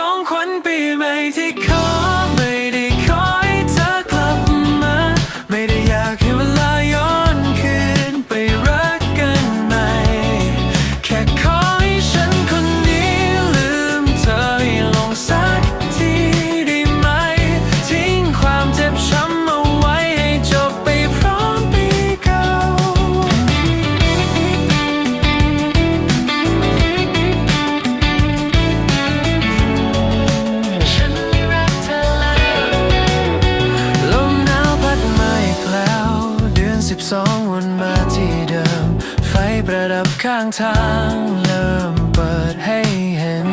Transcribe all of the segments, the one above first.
ของขวัญปีใหม่ที่ขอ ข้างทางเริ่มเปิดให้เห็น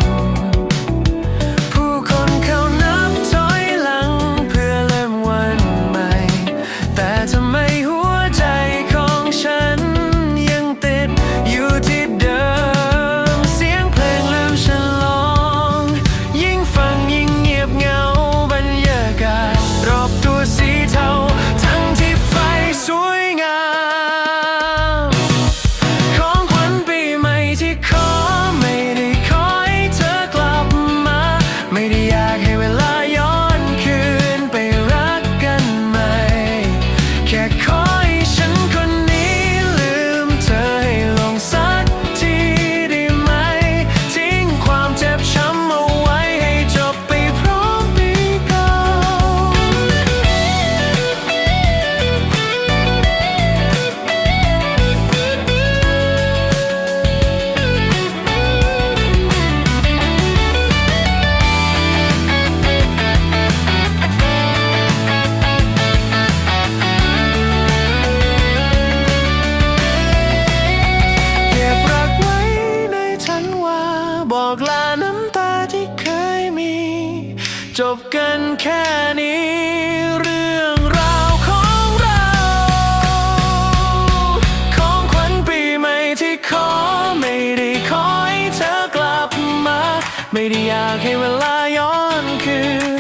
ผู้คนเขานับถอยหลังเพื่อเริ่มวันใหม่ แต่ทำไมหัวใจของฉันยังติดอยู่ที่เดิม เสียงเพลงลืมฉันลอง ยิ่งฟังยิ่งเงียบเหงาบรรยากาศรอบตัว จบกันแค่นี้เรื่องราวของเรา ของขวัญปีใหม่ที่ขอไม่ได้ขอให้เธอกลับมา ไม่ได้อยากให้เวลาย้อนคืน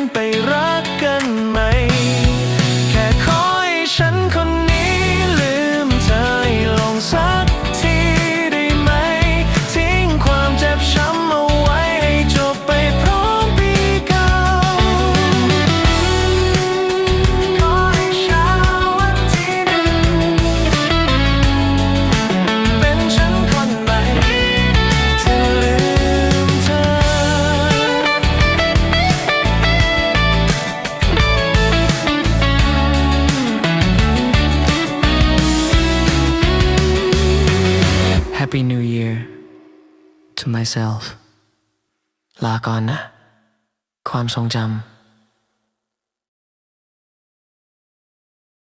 Happy New Year to myself ลาก่อนนะ ความทรงจำ